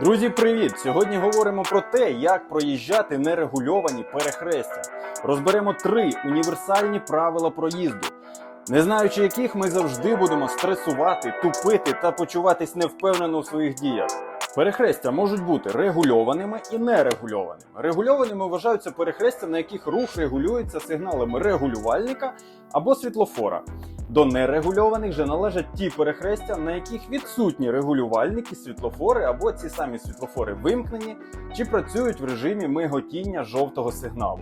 Друзі, привіт! Сьогодні говоримо про те, як проїжджати нерегульовані перехрестя. Розберемо три універсальні правила проїзду. Не знаючи яких, ми завжди будемо стресувати, тупити та почуватись невпевнено у своїх діях. Перехрестя можуть бути регульованими і нерегульованими. Регульованими вважаються перехрестя, на яких рух регулюється сигналами регулювальника або світлофора. До нерегульованих же належать ті перехрестя, на яких відсутні регулювальники, світлофори або ці самі світлофори вимкнені чи працюють в режимі миготіння жовтого сигналу.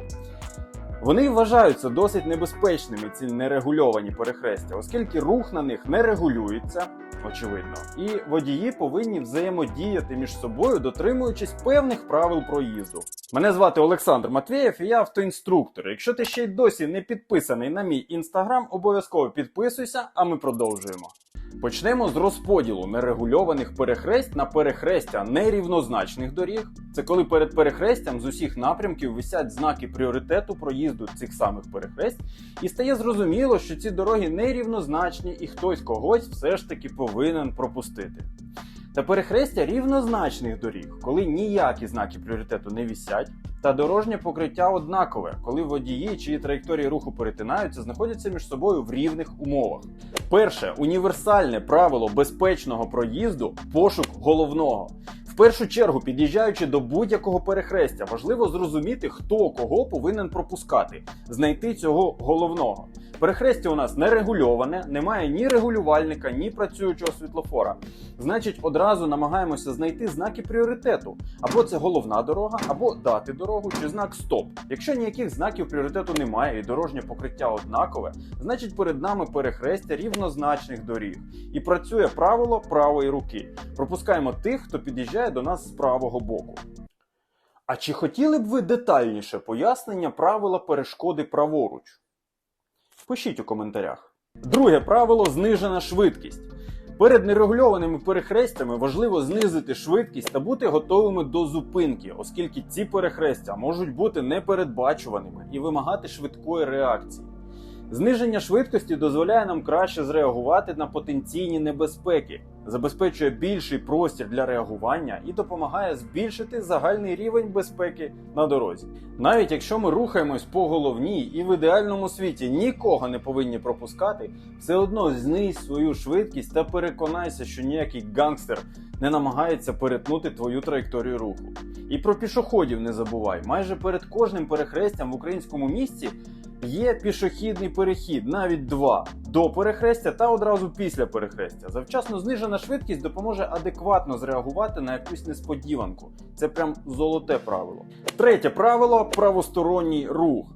Вони вважаються досить небезпечними ці нерегульовані перехрестя, оскільки рух на них не регулюється, очевидно, і водії повинні взаємодіяти між собою, дотримуючись певних правил проїзду. Мене звати Олександр Матвєєв, і я автоінструктор. Якщо ти ще й досі не підписаний на мій інстаграм, обов'язково підписуйся, а ми продовжуємо. Почнемо з розподілу нерегульованих перехресть на перехрестя нерівнозначних доріг. Це коли перед перехрестям з усіх напрямків висять знаки пріоритету проїзду цих самих перехресть, і стає зрозуміло, що ці дороги нерівнозначні і хтось когось все ж таки повинен пропустити. Та перехрестя рівнозначних доріг, коли ніякі знаки пріоритету не вісять, та дорожнє покриття однакове, коли водії, чиї траєкторії руху перетинаються, знаходяться між собою в рівних умовах. Перше універсальне правило безпечного проїзду пошук головного. В першу чергу, під'їжджаючи до будь-якого перехрестя, важливо зрозуміти, хто кого повинен пропускати, знайти цього головного. Перехрестя у нас не регульоване, немає ні регулювальника, ні працюючого світлофора. Значить, одразу намагаємося знайти знаки пріоритету. Або це головна дорога, або дати дорогу, чи знак стоп. Якщо ніяких знаків пріоритету немає і дорожнє покриття однакове, значить перед нами перехрестя рівнозначних доріг. І працює правило правої руки. Пропускаємо тих, хто під'їжджає до нас з правого боку. А чи хотіли б ви детальніше пояснення правила перешкоди праворуч? Пишіть у коментарях. Друге правило знижена швидкість. Перед нерегульованими перехрестями важливо знизити швидкість та бути готовими до зупинки, оскільки ці перехрестя можуть бути непередбачуваними і вимагати швидкої реакції. Зниження швидкості дозволяє нам краще зреагувати на потенційні небезпеки, забезпечує більший простір для реагування і допомагає збільшити загальний рівень безпеки на дорозі. Навіть якщо ми рухаємось по головній і в ідеальному світі нікого не повинні пропускати, все одно знизь свою швидкість та переконайся, що ніякий гангстер не намагається перетнути твою траєкторію руху. І про пішоходів не забувай, майже перед кожним перехрестям в українському місті Є пішохідний перехід, навіть два до перехрестя та одразу після перехрестя. Завчасно знижена швидкість допоможе адекватно зреагувати на якусь несподіванку. Це прям золоте правило. Третє правило правосторонній рух.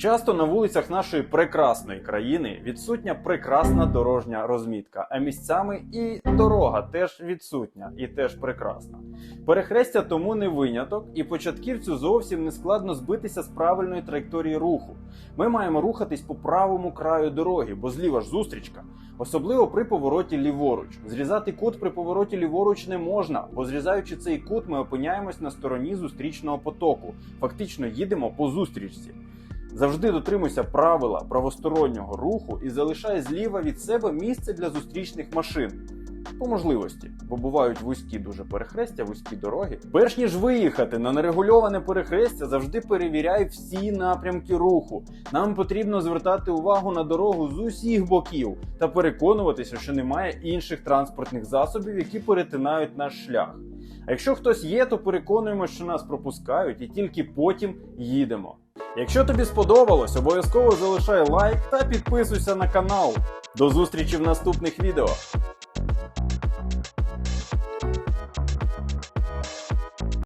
Часто на вулицях нашої прекрасної країни відсутня прекрасна дорожня розмітка, а місцями і дорога теж відсутня і теж прекрасна. Перехрестя тому не виняток, і початківцю зовсім не складно збитися з правильної траєкторії руху. Ми маємо рухатись по правому краю дороги, бо зліва ж зустрічка. Особливо при повороті ліворуч. Зрізати кут при повороті ліворуч не можна, бо зрізаючи цей кут, ми опиняємось на стороні зустрічного потоку. Фактично їдемо по зустрічці. Завжди дотримуйся правила правостороннього руху і залишай зліва від себе місце для зустрічних машин. По можливості, бо бувають вузькі дуже перехрестя, вузькі дороги. Перш ніж виїхати на нерегульоване перехрестя, завжди перевіряй всі напрямки руху. Нам потрібно звертати увагу на дорогу з усіх боків та переконуватися, що немає інших транспортних засобів, які перетинають наш шлях. А якщо хтось є, то переконуємо, що нас пропускають, і тільки потім їдемо. Якщо тобі сподобалось, обов'язково залишай лайк та підписуйся на канал. До зустрічі в наступних відео.